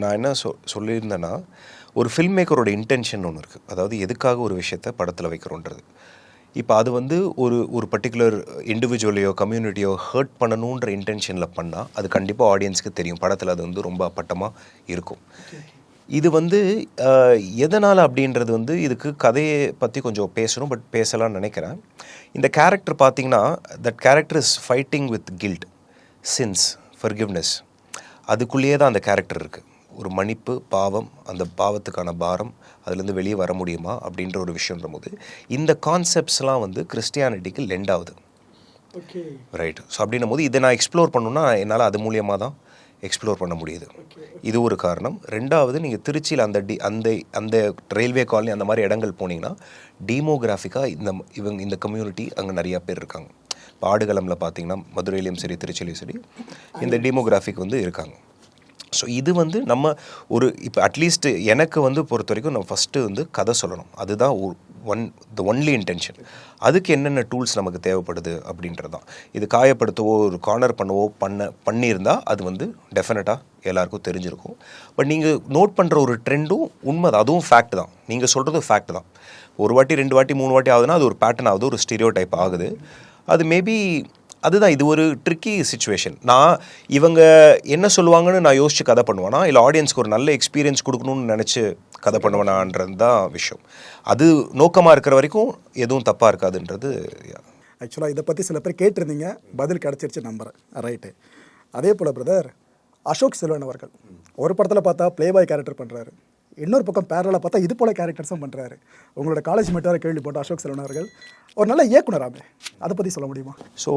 நான் என்ன சொ சொல்லியிருந்தேன்னா ஒரு ஃபில்ம் மேக்கரோட இன்டென்ஷன் ஒன்று இருக்குது அதாவது எதுக்காக ஒரு விஷயத்தை படத்தில் வைக்கிறோன்றது. இப்போ அது வந்து ஒரு ஒரு பர்டிகுலர் இண்டிவிஜுவலையோ கம்யூனிட்டியோ ஹர்ட் பண்ணணுன்ற இன்டென்ஷனில் பண்ணால் அது கண்டிப்பாக ஆடியன்ஸ்க்கு தெரியும். படத்தில் அது வந்து ரொம்ப அப்பட்டமாக இருக்கும். இது வந்து எதனால் அப்படின்றது வந்து இதுக்கு கதையை பற்றி கொஞ்சம் பேசணும் பட் பேசலாம்னு நினைக்கிறேன். இந்த கேரக்டர் பார்த்தீங்கன்னா that character is fighting with guilt sins forgiveness அதுக்குள்ளேயே தான் அந்த கேரக்டர் இருக்குது ஒரு மன்னிப்பு பாவம் அந்த பாவத்துக்கான பாரம் அதுலேருந்து வெளியே வர முடியுமா அப்படின்ற ஒரு விஷயன்ற போது இந்த கான்செப்ட்ஸ்லாம் வந்து கிறிஸ்டியானிட்டிக்கு லெண்ட் ஆகுது. ஓகே ரைட் ஸோ அப்படின்னும் போது இதை நான் எக்ஸ்ப்ளோர் பண்ணணும்னா என்னால் அது மூலியமாக தான் எக்ஸ்ப்ளோர் பண்ண முடியுது. இது ஒரு காரணம். ரெண்டாவது நீங்கள் திருச்சியில் அந்த டி அந்த அந்த ரயில்வே காலனி அந்த மாதிரி இடங்கள் போனீங்கன்னா டீமோகிராஃபிக்காக இந்த இவங்க இந்த கம்யூனிட்டி அங்கே நிறையா பேர் இருக்காங்க. இப்போ ஆடுகளமில் பார்த்தீங்கன்னா மதுரையிலையும் சரி திருச்சியிலையும் சரி இந்த டீமோகிராஃபிக் வந்து இருக்காங்க. ஸோ இது வந்து நம்ம ஒரு இப்போ அட்லீஸ்ட் எனக்கு வந்து பொறுத்த வரைக்கும் நம்ம ஃபஸ்ட்டு வந்து கதை சொல்லணும். அதுதான் ஒன் த ஒன்லி இன்டென்ஷன் அதுக்கு என்னென்ன டூல்ஸ் நமக்கு தேவைப்படுது அப்படின்றது தான். இது காயப்படுத்தவோ ஒரு கார்னர் பண்ணவோ பண்ண பண்ணியிருந்தால் அது வந்து டெஃபினட்டாக எல்லாருக்கும் தெரிஞ்சிருக்கும். பட் நீங்கள் நோட் பண்ணுற ஒரு ட்ரெண்டும் உண்மை தான். அதுவும் ஃபேக்ட் தான். நீங்கள் சொல்கிறது ஃபேக்ட் தான். ஒரு வாட்டி ரெண்டு வாட்டி மூணு வாட்டி ஆகுதுன்னா அது ஒரு பேட்டர்ன் ஆகுது ஒரு ஸ்டீரியோ டைப் ஆகுது. அது மேபி அதுதான் இது ஒரு ட்ரிக்கி சுச்சுவேஷன் நான் இவங்க என்ன சொல்லுவாங்கன்னு நான் யோசிச்சு கதை பண்ணுவேனா? இல்லை ஆடியன்ஸ்க்கு ஒரு நல்ல எக்ஸ்பீரியன்ஸ் கொடுக்கணும்னு நினச்சி கதை பண்ணுவேனான்றது தான் விஷயம். அது நோக்கமாக இருக்கிற வரைக்கும் எதுவும் தப்பாக இருக்காதுன்றது ஆக்சுவலாக இதை பற்றி சில பேர் கேட்டிருந்தீங்க. பதில் கிடச்சிருச்சு நம்புறேன். ரைட்டு அதே போல் பிரதர் அசோக் செல்வன் அவர்கள். ஒரு படத்தில் பார்த்தா ப்ளே பாய் கேரக்டர் பண்ணுறாரு இன்னொரு பக்கம் பேரலாக பார்த்தா இது போல கேரக்டர்ஸும் பண்ணுறாரு உங்களோட காலேஜ் மெட்டார கேள்வி போட்ட அசோக் செல்வன் அவர்கள். ஒரு நல்ல இயக்குனராமே அதை பற்றி சொல்ல முடியுமா? ஸோ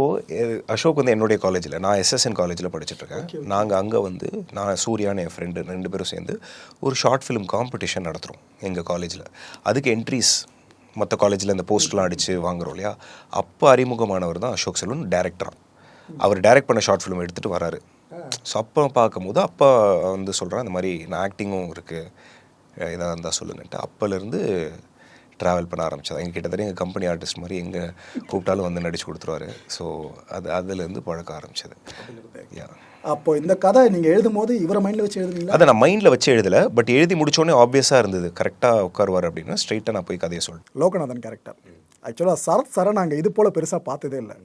அசோக் வந்து என்னுடைய காலேஜில் நான் எஸ்எஸ்என் காலேஜில் படிச்சுட்ருக்கேன் நாங்கள் அங்கே வந்து நான் சூர்யான்னு என் ஃப்ரெண்டு ரெண்டு பேரும் சேர்ந்து ஒரு ஷார்ட் ஃபிலிம் காம்படிஷன் நடத்துகிறோம் எங்கள் காலேஜில் அதுக்கு என்ட்ரிஸ் மற்ற காலேஜில் இந்த போஸ்ட்லாம் அடித்து வாங்குறோம் இல்லையா? அப்போ அறிமுகமானவர் தான் அசோக் செல்வன் டேரக்டராக அவர் டைரக்ட் பண்ண ஷார்ட் ஃபிலிம் எடுத்துகிட்டு வராரு. ஸோ அப்போ பார்க்கும்போது அப்பா வந்து சொல்கிறேன் இந்த மாதிரி நான் ஆக்டிங்கும் இருக்குது இதாக இருந்தால் சொல்லுங்கன்ட்டு அப்போலேருந்து ட்ராவல் பண்ண ஆரம்பிச்சது எங்கள் கிட்டத்தட்ட எங்கள் கம்பெனி ஆர்டிஸ்ட் மாதிரி எங்கே கூப்பிட்டாலும் வந்து நடிச்சு கொடுத்துருவாரு. ஸோ அது அதுலேருந்து பழக்க ஆரம்பிச்சது. அப்போ இந்த கதை நீங்கள் எழுதும் போது இவரை மைண்டில் வச்சு எழுதுனீங்களா? அதை நான் மைண்டில் வச்சு எழுதலை. பட் எழுதி முடிச்சோடனே ஆப்வியஸாக இருந்தது. கரெக்டாக உட்காருவார் அப்படின்னா ஸ்ட்ரைட்டாக நான் போய் கதையை சொல்லிட்டேன் லோகநாதன் கேரக்டர் ஆக்சுவலாக சரத் சரண் நாங்கள் இது போல் பெருசாக பார்த்ததே இல்லை.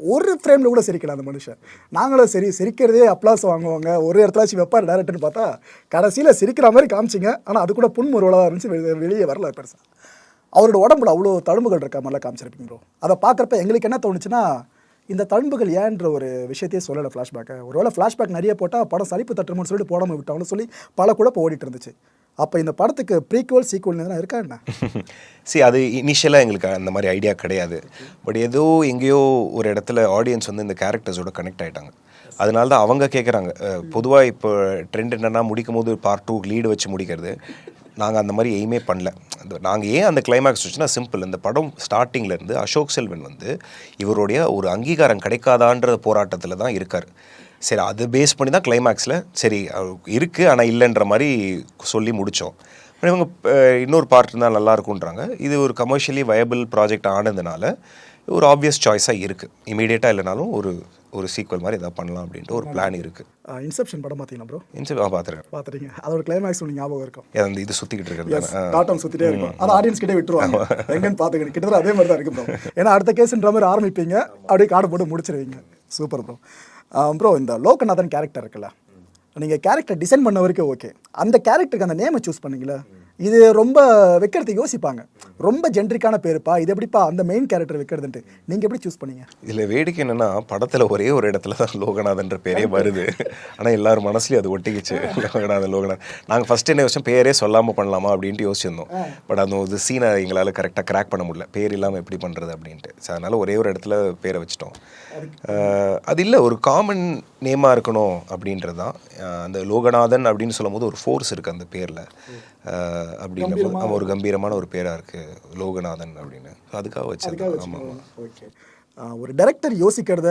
ஒரு ஃப்ரேமில் கூட சிரிக்கல அந்த மனுஷன். நாங்களும் சரி சிரிக்கிறதே அப்ளாஸ் வாங்குவாங்க. ஒரு இடத்துலாச்சும் வைப்பார் டேரக்டர்னு பார்த்தா கடைசியில் சிரிக்கிற மாதிரி காமிச்சிங்க. ஆனால் அது கூட புன்முறுவலாக இருந்துச்சு வெளியே- வெளியே வரல பெருசாக அவரோட உடம்புல அவ்வளோ தழும்புகள் இருக்க மாதிரிலாம் காமிச்சிருப்பீங்க ப்ரோ அதை பார்க்குறப்ப எங்களுக்கு என்ன தோணுச்சுன்னா இந்த தழும்புகள் ஏன்ற ஒரு விஷயத்தையே சொல்லலை ஃப்ளாஷ்பேக்கை ஒருவேளை ஃப்ளாஷ்பேக் நிறைய போட்டால் படம் சலிப்பு தட்டுமோன்னு சொல்லிட்டு போடாமல் விட்டாங்கன்னு சொல்லி பல குழப்பம் ஓடிட்டு இருந்துச்சு. அப்போ இந்த படத்துக்கு ப்ரீக்குவல் சீக்குவல் எதனா இருக்கா என்ன? சரி அது இனிஷியலாக எங்களுக்கு அந்த மாதிரி ஐடியா கிடையாது. பட் ஏதோ எங்கேயோ ஒரு இடத்துல ஆடியன்ஸ் வந்து இந்த கேரக்டர்ஸோட கனெக்ட் ஆகிட்டாங்க அதனால தான் அவங்க கேட்குறாங்க பொதுவாக இப்போ ட்ரெண்ட் என்னென்னா முடிக்கும் போது பார்ட் டூ லீடு வச்சு முடிக்கிறது. நாங்கள் அந்த மாதிரி எய்மே பண்ணல. நாங்கள் ஏன் அந்த கிளைமேக்ஸ் வச்சுன்னா சிம்பிள் இந்த படம் ஸ்டார்டிங்லேருந்து அசோக் செல்வன் வந்து இவருடைய ஒரு அங்கீகாரம் கிடைக்காதான்ற போராட்டத்தில் தான் இருக்கார். சரி அது பேஸ் பண்ணி தான் கிளைமேக்ஸில் சரி இருக்குது ஆனால் இல்லைன்ற மாதிரி சொல்லி முடித்தோம் இவங்க இன்னொரு பார்ட் இருந்தால் நல்லா இருக்கும்ன்றாங்க. இது ஒரு கமர்ஷியலி வயபிள் ப்ராஜெக்ட் ஆனதுனால ஒரு ஆப்வியஸ் சாய்ஸாக இருக்குது இமீடியட்டாக இல்லைனாலும் ஒரு ஒரு சீக்வல் மாதிரி எதாவது பண்ணலாம் அப்படின்ட்டு ஒரு பிளான் இருக்குது இன்செப்ஷன் படம் பார்த்தீங்களா ப்ரோ இன்செப்ட் ஆ பார்த்துருக்கேன். பார்த்துட்டீங்க அதோட கிளைமேக்ஸ் உங்களுக்கு ஞாபகம் இருக்கும். அந்த இது சுற்றிக்கிட்டு இருக்கிறது டாட்டம் சுத்திட்டே இருக்கும். அது ஆடியன்ஸ் கிட்டே விட்டுருவாங்க. எங்கன்னு பாத்துக்கணும் கிட்டத்தட்ட அதே மாதிரி தான் இருக்கு ப்ரோ ஏன்னா அடுத்த கேஸ்ன்ற மாதிரி ஆரம்பிப்பீங்க. அப்படியே கார்டு போட்டு முடிச்சிருவீங்க. சூப்பர் ப்ரோ ப்ரோ இந்த லோகநாதன் கேரக்டர் இருக்குல்ல நீங்கள் கேரக்டர் டிசைன் பண்ண வரைக்கும் ஓகே அந்த கேரக்டருக்கு அந்த நேமை சூஸ் பண்ணீங்களா இது ரொம்ப வைக்கிறதுக்கு யோசிப்பாங்க. ரொம்ப ஜென்ரிக்கான பேருப்பா. இது எப்படிப்பா அந்த மெயின் கேரக்டர் வைக்கிறதுன்ட்டு. நீங்க எப்படி சூஸ் பண்ணீங்க? இதில் வேடிக்கை என்னன்னா படத்தில் ஒரே ஒரு இடத்துல தான் லோகநாதன்ற பேரே வருது. ஆனால் எல்லாரும் மனசுலயும் அது ஒட்டிக்கிச்சு. லோகநாதன் லோகநாத் நாங்கள் ஃபர்ஸ்ட் என்ன யோசிச்சோம்? பேரே சொல்லாமல் பண்ணலாமா அப்படின்ட்டு யோசிச்சிருந்தோம். பட் அந்த ஒரு சீனை எங்களால் கரெக்டாக கிராக் பண்ண முடியல. பேர் இல்லாமல் எப்படி பண்ணுறது அப்படின்ட்டு. ஸோ அதனால ஒரே ஒரு இடத்துல பேரை வச்சிட்டோம். அது இல்லை ஒரு காமன் நேமாக இருக்கணும் அப்படின்றது தான். அந்த லோகநாதன் அப்படின்னு சொல்லும்போது ஒரு ஃபோர்ஸ் இருக்குது அந்த பேரில். அப்படின்ற ஆமாம் ஒரு கம்பீரமான ஒரு பேராக இருக்குது லோகநாதன் அப்படின்னு. அதுக்காக ஆமாம் ஆமாம் ஓகே ஒரு டைரக்டர் யோசிக்கிறத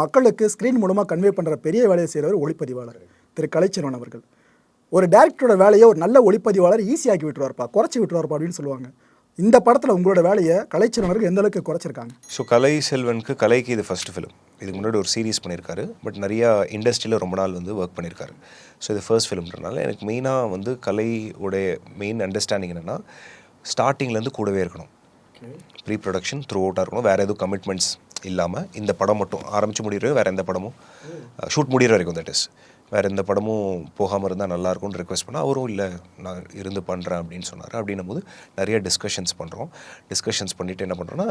மக்களுக்கு ஸ்க்ரீன் மூலமாக கன்வே பண்ணுற பெரிய வேலையை செய்கிறவர் ஒளிப்பதிவாளர் திரு கலைச்செல்வன் அவர்கள். ஒரு டேரக்டரோட வேலையை ஒரு நல்ல ஒளிப்பதிவாளர் ஈஸியாக்கி விட்டுருவார்ப்பா குறைச்சி விட்டுருவார்ப்பா அப்படின்னு சொல்லுவாங்க. இந்த படத்தில் உங்களோட வேலையை கலைச்செல்வன் அவர்கள் எந்த அளவுக்கு குறைச்சிருக்காங்க? ஸோ கலை செல்வனுக்கு கலைக்கு இது ஃபர்ஸ்ட் ஃபிலிம் இதுக்கு முன்னாடி ஒரு சீரிஸ் பண்ணியிருக்காரு பட் நிறையா இண்டஸ்ட்ரியில் ரொம்ப நாள் வந்து ஒர்க் பண்ணியிருக்காரு ஸோ இது ஃபர்ஸ்ட் ஃபிலிம்ன்றனால எனக்கு மெயினாக வந்து கலையோடைய மெயின் அண்டர்ஸ்டாண்டிங் என்னென்னா ஸ்டார்டிங்லேருந்து கூடவே இருக்கணும். ப்ரீ ப்ரொடக்ஷன் த்ரூ அவுட்டாக இருக்கணும். வேறு எதுவும் கமிட்மெண்ட்ஸ் இல்லாமல் இந்த படம் மட்டும் ஆரம்பித்து முடிகிற வேறு எந்த படமும் ஷூட் முடிகிற வரைக்கும் தட் இஸ் வேறு எந்த படமும் போகாமல் இருந்தால் நல்லாயிருக்கும்னு ரெக்வஸ்ட் பண்ணால் அவரும் இல்லை நான் இருந்து பண்ணுறேன் அப்படின்னு சொன்னார். அப்படின்னும் போது நிறைய டிஸ்கஷன்ஸ் பண்ணுறோம் டிஸ்கஷன்ஸ் பண்ணிவிட்டு என்ன பண்ணுறோன்னா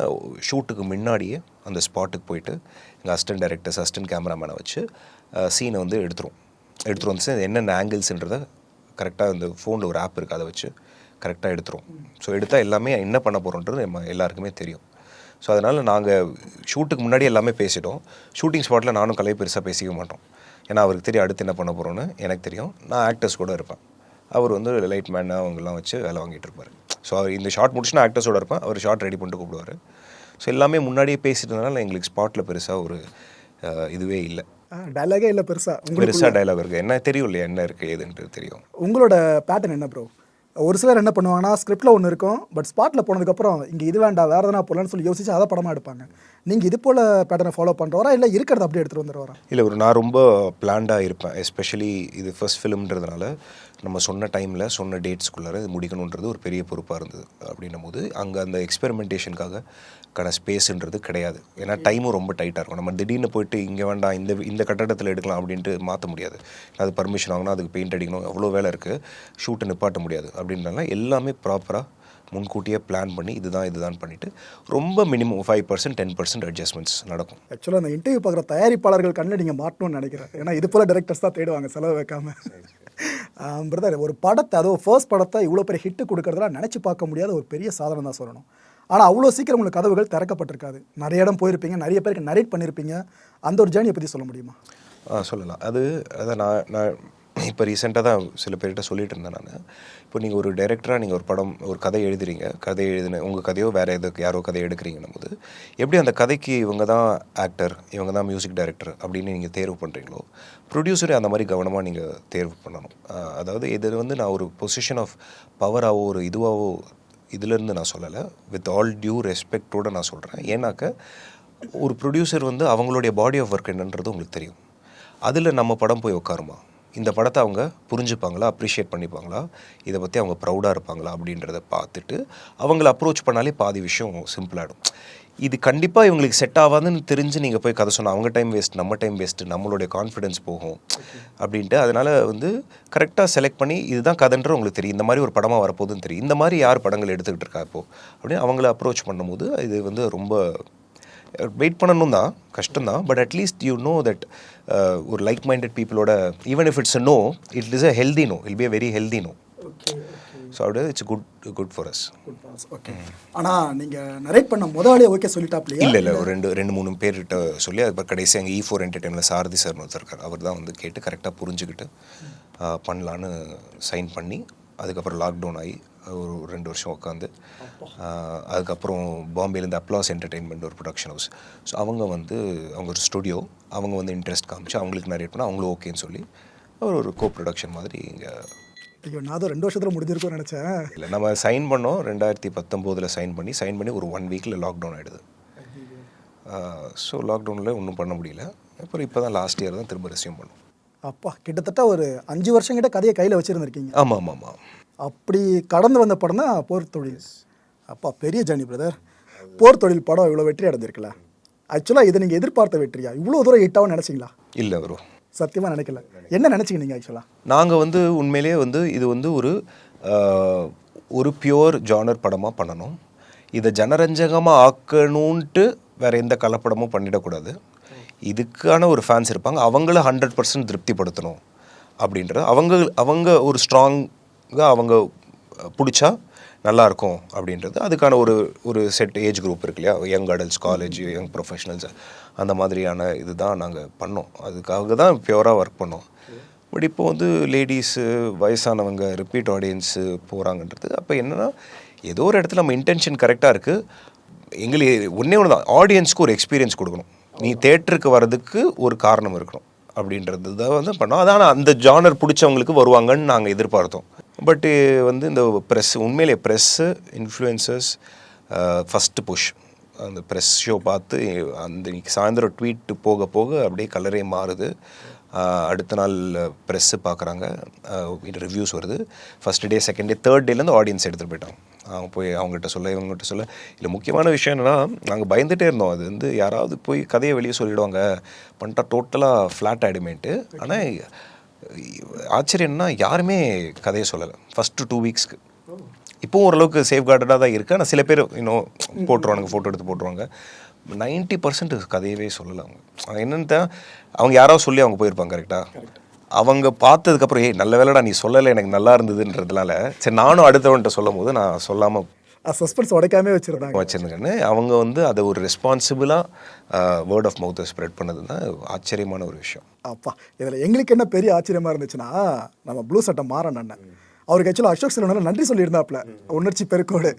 ஷூட்டுக்கு முன்னாடியே அந்த ஸ்பாட்டுக்கு போயிட்டு எங்கள் அசிஸ்டன்ட் டைரக்டர்ஸ் அசிஸ்டன்ட் கேமராமேனை வச்சு சீனை வந்து எடுத்துரும் எடுத்துகிட்டு வந்து என்னென்ன ஆங்கிள்ஸ்ன்றதை கரெக்டாக இந்த ஃபோனில் ஒரு ஆப் இருக்குது அதை வச்சு கரெக்டாக எடுத்துரும். ஸோ எடுத்தால் எல்லாமே என்ன பண்ண போகிறோன்றது நம்ம எல்லாருக்குமே தெரியும். ஸோ அதனால் நாங்கள் ஷூட்டுக்கு முன்னாடி எல்லாமே பேசிட்டோம். ஷூட்டிங் ஸ்பாட்டில் நானும் கலை பெருசாக பேசிக்க மாட்டோம். ஏன்னா அவருக்கு தெரியும் அடுத்து என்ன பண்ண போகிறோன்னு எனக்கு தெரியும். நான் ஆக்டர்ஸ் கூட இருப்பேன். அவர் வந்து லைட் மேன் அவங்கெல்லாம் வச்சு வேலை வாங்கிட்டு இருப்பார். ஸோ அவர் இந்த ஷார்ட் முடிச்சுனா ஆக்டர்ஸோட இருப்பேன். அவர் ஷார்ட் ரெடி பண்ணிட்டு கூப்பிடுவார். ஸோ எல்லாமே முன்னாடியே பேசிட்டதுனால எங்களுக்கு ஸ்பாட்டில் பெருசாக ஒரு இதுவே இல்லை. டைலாகே இல்லை பெருசாக பெருசாக டைலாக் இருக்குது என்ன தெரியும் இல்லையா என்ன இருக்குது ஏதுன்றது தெரியும். உங்களோட பேட்டர்ன் என்ன ப்ரோ ஒரு சிலர் என்ன பண்ணுவாங்கன்னா ஸ்கிரிப்டில் ஒன்று இருக்கும் பட் ஸ்பாட்டில் போனதுக்கப்புறம் இங்கே இது வேண்டாம் வேறு எதனா போகலான்னு சொல்லி யோசிச்சு அதை படமாக எடுப்பாங்க. நீங்கள் இது போல் பேட்டர்னை ஃபாலோ பண்ணுறவரா இல்லை இருக்கிறத அப்படியே எடுத்துகிட்டு வந்துடுவாரா இல்லை ஒரு நான் ரொம்ப பிளான்டாக இருப்பேன் எஸ்பெஷலி இது ஃபர்ஸ்ட் ஃபிலிம்ன்றதுனால நம்ம சொன்ன டைமில் சொன்ன டேட்ஸ்குள்ளார இது முடிக்கணுன்றது ஒரு பெரிய பொறுப்பாக இருந்தது. அப்படின்னும் போது அங்கே அந்த எக்ஸ்பெரிமெண்டேஷனுக்காக கான ஸ்பேஸுன்றது கிடையாது. ஏன்னா டைமும் ரொம்ப டைட்டாக இருக்கும். நம்ம திடீர்னு போயிட்டு இங்கே வேண்டாம் இந்த இந்த கட்டடத்தில் எடுக்கலாம் அப்படின்ட்டு மாற்ற முடியாது. அது பர்மிஷன் வாங்கணும் அதுக்கு பெயிண்ட் அடிக்கணும். அவ்வளோ வேலை இருக்குது ஷூட்டை நிப்பாட்ட முடியாது. அப்படின்றனால எல்லாமே ப்ராப்பராக முன்கூட்டியே பிளான் பண்ணி இதுதான் இதுதான் பண்ணிவிட்டு ரொம்ப minimum five percent ten percent adjustments நடக்கும். ஆக்சுவலாக அந்த இன்டர்வியூ பார்க்குற தயாரிப்பாளர்கள் கண்ணில் நீங்கள் மாட்டணும்னு நினைக்கிறேன். ஏன்னா இது போல் டேரக்டர்ஸ் தான் தேடுவாங்க செலவு வைக்காம. பிரதர் ஒரு படத்தை அதுவும் ஃபர்ஸ்ட் படத்தை இவ்வளோ பெரிய ஹிட்டு கொடுக்கறதெல்லாம் நினச்சி பார்க்க முடியாத ஒரு பெரிய சாதனை தான் சொல்லணும். ஆனால் அவ்வளோ சீக்கிரம் உங்களுக்கு கதவுகள் திறக்கப்பட்டிருக்காது. நிறைய இடம் போயிருப்பீங்க நிறைய பேருக்கு நரேட் பண்ணியிருப்பீங்க அந்த ஒரு ஜேர்னியை பற்றி சொல்ல முடியுமா? சொல்லலாம். அது அதை நான் நான் இப்போ ரீசெண்டாக தான் சில பேர்கிட்ட சொல்லிட்டு இருந்தேன் நான். இப்போ நீங்கள் ஒரு டைரக்டராக நீங்கள் ஒரு படம் ஒரு கதை எழுதுறீங்க. கதை எழுதின உங்கள் கதையோ வேறு எதுக்கு யாரோ கதை எடுக்கிறீங்கன்னும் போது எப்படி அந்த கதைக்கு இவங்க தான் ஆக்டர் இவங்க தான் மியூசிக் டைரக்டர் அப்படின்னு நீங்கள் தேர்வு பண்ணுறீங்களோ ப்ரொடியூசரே அந்த மாதிரி கவனமாக நீங்கள் தேர்வு பண்ணணும். அதாவது இது வந்து நான் ஒரு பொசிஷன் ஆஃப் பவராகவோ ஒரு இதுவாகவோ இதிலேருந்து நான் சொல்லலை. வித் ஆல் டியூ ரெஸ்பெக்டோடு நான் சொல்கிறேன் ஏன்னாக்க ஒரு ப்ரொடியூசர் வந்து அவங்களுடைய பாடி ஆஃப் ஒர்க் என்னன்றது உங்களுக்கு தெரியும். அதில் நம்ம படம் போய் உட்காருமா? இந்த படத்தை அவங்க புரிஞ்சுப்பாங்களா அப்ரிஷியேட் பண்ணிப்பாங்களா இதை பற்றி அவங்க ப்ரௌடாக இருப்பாங்களா அப்படின்றத பார்த்துட்டு அவங்கள அப்ரோச் பண்ணாலே பாதி விஷயம் சிம்பிளாகிடும் இது கண்டிப்பாக இவங்களுக்கு செட் ஆகாதுன்னு தெரிஞ்சு நீங்கள் போய் கதை சொன்னால் அவங்க டைம் வேஸ்ட் நம்ம டைம் வேஸ்ட்டு நம்மளுடைய கான்ஃபிடன்ஸ் போகும் அப்படின்ட்டு அதனால் வந்து கரெக்டாக செலக்ட் பண்ணி இதுதான் கதைன்ற உங்களுக்கு தெரியும். இந்த மாதிரி ஒரு படமாக வரப்போகுதுன்னு தெரியும். இந்த மாதிரி யார் படங்கள் எடுத்துக்கிட்டு இருக்கா இப்போது அப்படின்னு அவங்கள அப்ரோச் பண்ணும்போது இது வந்து ரொம்ப வெயிட் பண்ணணும் தான் கஷ்டம் தான். But at least you know that ஒரு லைக் மைண்டட் பீப்புளோட even if it's no it is a healthy no I'll be a very healthy no so அப்படியே it's good good for us okay ஆனால் நீங்கள் narrate பண்ண முதலாளியே okay சொல்லிட்டாப்லையா இல்லை இல்லை ஒரு ரெண்டு ரெண்டு மூணு பேர்கிட்ட சொல்லி அதுக்கப்புறம் கடைசி அங்கே இ ஃபோர் என்டர்டைனில் சாரதி சார்னு ஒருத்தர் இருக்கார். அவர் தான் வந்து கேட்டு கரெக்டாக புரிஞ்சுக்கிட்டு ஆஹ், பண்ணலான்னு சைன் பண்ணி அதுக்கப்புறம் லாக்டவுன் ஆகி ஒரு ரெண்டு வருஷம் உட்காந்து அதுக்கப்புறம் பாம்பேலேருந்து அப்ளாஸ் என்டர்டெயின்மெண்ட் ஒரு ப்ரொடக்ஷன் ஹவுஸ் ஸோ அவங்க வந்து அவங்க ஒரு ஸ்டுடியோ அவங்க வந்து இன்ட்ரெஸ்ட் காமிச்சு அவங்களுக்கு நிறைய பண்ணால் அவங்களும் ஓகேன்னு சொல்லி அவர் ஒரு கோ ப்ரொடக்ஷன் மாதிரி இங்கே ஐயோ நான் தான் ரெண்டு வருஷத்தில் முடிஞ்சிருக்கும்னு நினச்சேன். இல்லை நம்ம சைன் பண்ணோம். ரெண்டாயிரத்தி பத்தொம்போதில் சைன் பண்ணி சைன் பண்ணி ஒரு ஒன் வீக்கில் லாக்டவுன் ஆகிடுது ஸோ லாக்டவுனில் ஒன்றும் பண்ண முடியல. அப்புறம் இப்போ தான் லாஸ்ட் இயர் தான் திரும்ப ரெசியூம் பண்ணோம். அப்பா கிட்டத்தட்ட ஒரு அஞ்சு வருஷம் கிட்ட கதையை கையில் வச்சுருந்துருக்கீங்க. ஆமாம் ஆமாம் ஆமாம் அப்படி கடந்து வந்த படம் தான் போர் தொழில். அப்பா பெரிய ஜர்னி பிரதர் போர் தொழில் படம் இவ்வளோ வெற்றி அடைஞ்சிருக்குல்ல? ஆக்சுவலாக இதை நீங்கள் எதிர்பார்த்த வெற்றியா? இவ்வளோ தூரம் ஹிட்டாகவும் நினச்சிங்களா? இல்லை ப்ரோ சத்தியமாக நினைக்கல. என்ன நினச்சிங்க நீங்கள் ஆக்சுவலாக நாங்கள் வந்து உண்மையிலேயே வந்து இது வந்து ஒரு ஒரு பியோர் ஜானர் படமாக பண்ணணும். இதை ஜனரஞ்சகமாக ஆக்கணுன்ட்டு வேற எந்த கலப்படமும் பண்ணிடக்கூடாது. இதுக்கான ஒரு ஃபேன்ஸ் இருப்பாங்க. அவங்கள ஹண்ட்ரட் பர்சன்ட் திருப்திப்படுத்தணும். அப்படின்றது அவங்க அவங்க ஒரு ஸ்ட்ராங்காக அவங்க பிடிச்சா நல்லா இருக்கும் அப்படின்றது. அதுக்கான ஒரு ஒரு செட் ஏஜ் குரூப் இருக்கு இல்லையா? Young adults college young professionals அந்த மாதிரியான இதுதான் நாங்கள் பண்ணோம். அதுக்காக தான் பியூராக ஒர்க் பண்ணோம். பட் இப்போ வந்து லேடிஸு வயசானவங்க ரிப்பீட் ஆடியன்ஸு போகிறாங்கன்றது அப்போ என்னென்னா ஏதோ ஒரு இடத்துல நம்ம இன்டென்ஷன் கரெக்டாக இருக்குது எங்களுக்கு ஒன்றே ஒன்று தான் ஆடியன்ஸ்க்கு ஒரு எக்ஸ்பீரியன்ஸ் கொடுக்கணும். நீ தேட்டருக்கு வர்றதுக்கு ஒரு காரணம் இருக்கணும். அப்படின்றது தான் வந்து பண்ணோம். அதான் அந்த ஜானர் பிடிச்சவங்களுக்கு வருவாங்கன்னு நாங்கள் எதிர்பார்த்தோம். பட்டு uh, வந்து இந்த ப்ரெஸ் உண்மையிலே ப்ரெஸ்ஸு இன்ஃப்ளூயன்சஸ் ஃபஸ்ட்டு புஷ் அந்த ப்ரெஸ் ஷோ பார்த்து அந்த சாயந்தரம் ட்வீட்டு போக போக அப்படியே கலரே மாறுது. அடுத்த நாள் ப்ரெஸ்ஸு பார்க்குறாங்க. ரிவ்யூஸ் வருது. First day second day third டேலேருந்து audience எடுத்துகிட்டு போயிட்டாங்க. அவங்க போய் அவங்ககிட்ட சொல்ல இவங்ககிட்ட சொல்ல. இல்லை முக்கியமான விஷயம் என்னென்னா நாங்கள் பயந்துகிட்டே இருந்தோம். அது வந்து யாராவது போய் கதையை வெளியே சொல்லிடுவாங்க. பண்ணிட்டா டோட்டலாக ஃப்ளாட் ஆகிடுமேன்ட்டு ஆனால் ஆச்சரியம்னா யாருமே கதையை சொல்லலை. ஃபஸ்ட்டு டூ வீக்ஸ்க்கு இப்போவும் ஓரளவுக்கு சேஃப்கார்டடாக தான் இருக்குது ஆனால் சில பேர் இன்னும் போட்டுருவானுங்க ஃபோட்டோ எடுத்து போட்டுருவாங்க. நைன்ட்டி பர்சன்ட் கதையவே சொல்லலை அவங்க. என்னன்னு தான் அவங்க யாராவது சொல்லி அவங்க போயிருப்பாங்க கரெக்டாக அவங்க பார்த்ததுக்கப்புறம் ஏய் நல்ல வேலைடா நீ சொல்லலை எனக்கு நல்லா இருந்ததுன்றதுனால சரி நானும் அடுத்தவன்கிட்ட சொல்லும் போது நான் சொல்லாமல் சஸ்பென்ஸ் உடைக்காமே வச்சுருந்தாங்க. வச்சுருந்தேன்னு அவங்க வந்து அதை ஒரு ரெஸ்பான்சிபிளாக வேர்ட் ஆஃப் மவுத்தை ஸ்ப்ரெட் பண்ணது தான் ஆச்சரியமான ஒரு விஷயம். அப்பா இதில் எங்களுக்கு என்ன பெரிய ஆச்சரியமா இருந்துச்சுன்னா நம்ம ப்ளூ சட்டை மாறன் அண்ணன். அவருக்கு ஆக்சுவலாக அசோக் செல்வன் நன்றி சொல்லியிருந்தாப்ல உணர்ச்சி பெருக்கோடு.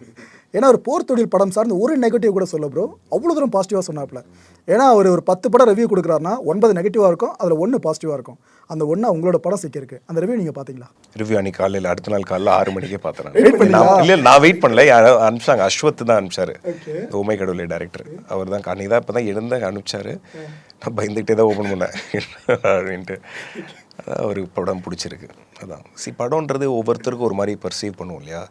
ஏன்னா ஒரு போர் தொழில் படம் சார்ந்து ஒரு நெகட்டிவ் கூட சொல்ல ப்ரோ அவ்வளோ தூரம் பாசிட்டிவாக சொன்னாப்ல ஏன்னா அவர் ஒரு பத்து படம் ரிவ்யூ கொடுக்குறாருன்னா ஒன்பது நெகட்டிவாக இருக்கும் அதில் ஒன்று பாசிட்டிவாக இருக்கும். அந்த ஒன்று உங்களோட படம் சிக்கியிருக்கு. அந்த ரிவ்யூ நீங்கள் பார்த்தீங்களா ரிவ்யூ அன்னைக்கு காலையில் அடுத்த நாள் காலையில் ஆறு மணிக்கே பார்த்தேன் நான் இல்லை நான் வெயிட் பண்ணல. அனுப்பிச்சாங்க. அஸ்வத் தான் அனுப்பிச்சாரு. ஓமை கடவுளே டேரக்டர் அவர் தான் அன்னைக்கு தான் இப்போ தான் எழுந்தேன் அனுப்பிச்சாரு நான் பயந்துக்கிட்டே தான் ஓப்பன் பண்ணேன். அப்படின்ட்டு. அதான் ஒரு படம் பிடிச்சிருக்கு. அதான். சி படம்ன்றது ஒவ்வொருத்தருக்கும் ஒரு மாதிரி பர்சீவ் பண்ணுவோம் இல்லையா?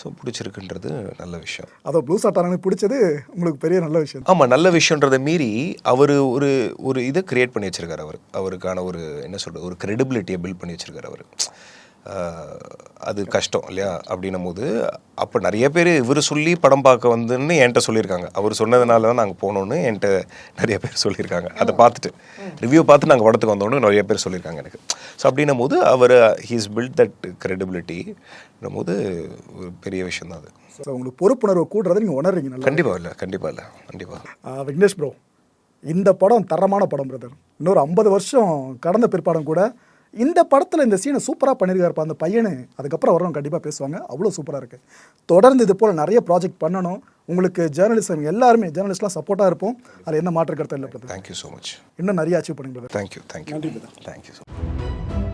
ஸோ பிடிச்சிருக்குன்றது நல்ல விஷயம். அதை ப்ளூ சட்டானு பிடிச்சது உங்களுக்கு பெரிய நல்ல விஷயம். ஆமாம் நல்ல விஷயன்றதை மீறி அவர் ஒரு ஒரு இதை கிரியேட் பண்ணி வச்சிருக்காரு அவர். அவருக்கான ஒரு என்ன சொல்கிறது ஒரு credibility-ய பில்ட் பண்ணி வச்சிருக்காரு அவர். அது கஷ்டம் இல்லையா? அப்படின்னும் போது அப்போ நிறைய பேர் இவர் சொல்லி படம் பார்க்க வந்துன்னு என்கிட்ட சொல்லியிருக்காங்க. அவர் சொன்னதுனால தான் நாங்கள் போனோன்னு என்கிட்ட நிறைய பேர் சொல்லியிருக்காங்க. அதை பார்த்துட்டு ரிவ்யூ பார்த்து நாங்கள் படத்துக்கு வந்தோன்னு நிறைய பேர் சொல்லியிருக்காங்க எனக்கு. ஸோ அப்படின்னும் போது அவர் ஹீஸ் பில்ட் தட் credibility போது ஒரு பெரிய விஷயம் தான் அது. ஸோ உங்களுக்கு பொறுப்புணர்வு கூடுறதை நீங்கள் உணர்றீங்க கண்டிப்பாக இல்லை கண்டிப்பாக இல்லை கண்டிப்பாக விக்னேஷ் ப்ரோ இந்த படம் தரமான படம் பிரதர் இன்னொரு ஐம்பது வருஷம் கடந்த பிற்பாடம் கூட இந்த படத்தில் இந்த சீனை சூப்பராக பண்ணியிருக்காருப்பா அந்த பையனு. அதுக்கப்புறம் வரணும் கண்டிப்பாக பேசுவாங்க. அவ்வளோ சூப்பராக இருக்குது தொடர்ந்து இது போல் நிறைய ப்ராஜெக்ட் பண்ணணும். உங்களுக்கு ஜேர்னலிசம் எல்லாருமே ஜேர்னலிஸ்ட்லாம் சப்போர்ட்டாக இருப்போம். அதில் என்ன மாற்று கருத்து இல்லை தேங்க்யூ ஸோ மச் இன்னும் நிறைய அச்சீவ் பண்ணுங்க தேங்க்யூ தேங்க்யூ தேங்க்யூ ஸோ